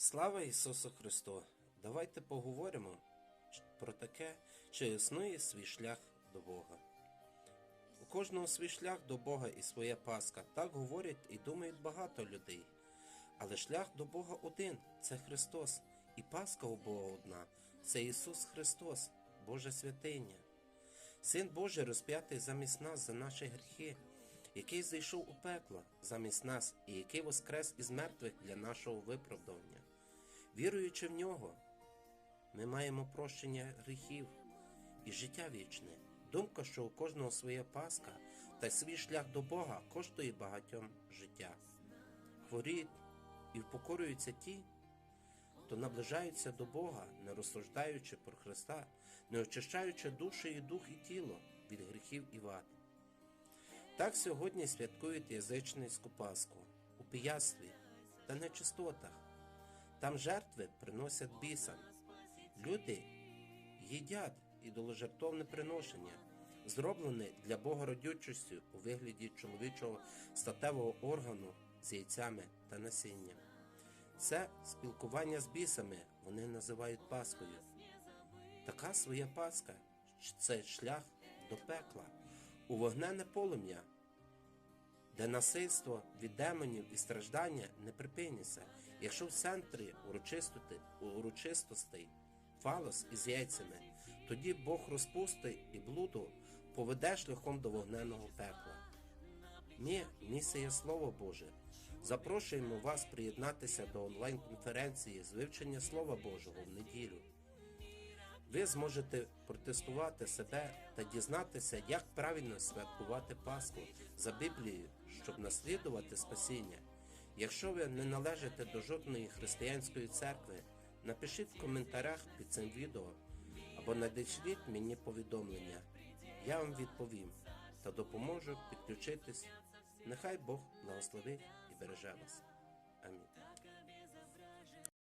Слава Ісусу Христу! Давайте поговоримо про таке, чи існує свій шлях до Бога. У кожного свій шлях до Бога і своя Пасха. Так говорять і думають багато людей. Але шлях до Бога один це Христос. І Пасха у Бога одна це Ісус Христос, Боже святиня. Син Божий розп'ятий замість нас за наші гріхи, який зайшов у пекло замість нас і який воскрес із мертвих для нашого виправдання. Віруючи в нього, ми маємо прощення гріхів і життя вічне. Думка, що у кожного своя Пасха та свій шлях до Бога коштує багатьом життя. Хворіють і впокорюються ті, то наближаються до Бога, не розсуждаючи про Христа, не очищаючи душі і дух і тіло від гріхів і вад. Так сьогодні святкують язичницьку Пасху у пиястві та нечистотах. Там жертви приносять бісам. Люди їдять ідоложертовне приношення, зроблене для Бога родючістю у вигляді чоловічого статевого органу з яйцями та насінням. Це спілкування з бісами вони називають Паскою. Така своя Пасха це шлях до пекла, у вогнене полум'я, де насильство від демонів і страждання не припиняться, якщо в центрі урочистостей фалос із яйцями, тоді Бог розпусти і блуду поведе шляхом до вогненого пекла. Ми, місія Слово Боже, запрошуємо вас приєднатися до онлайн-конференції з вивчення Слова Божого в неділю. Ви зможете протестувати себе та дізнатися, як правильно святкувати Пасху за Біблією, щоб наслідувати спасіння. Якщо ви не належите до жодної християнської церкви, напишіть в коментарях під цим відео або надішліть мені повідомлення. Я вам відповім та допоможу підключитись. Нехай Бог благословить і береже вас. Амінь.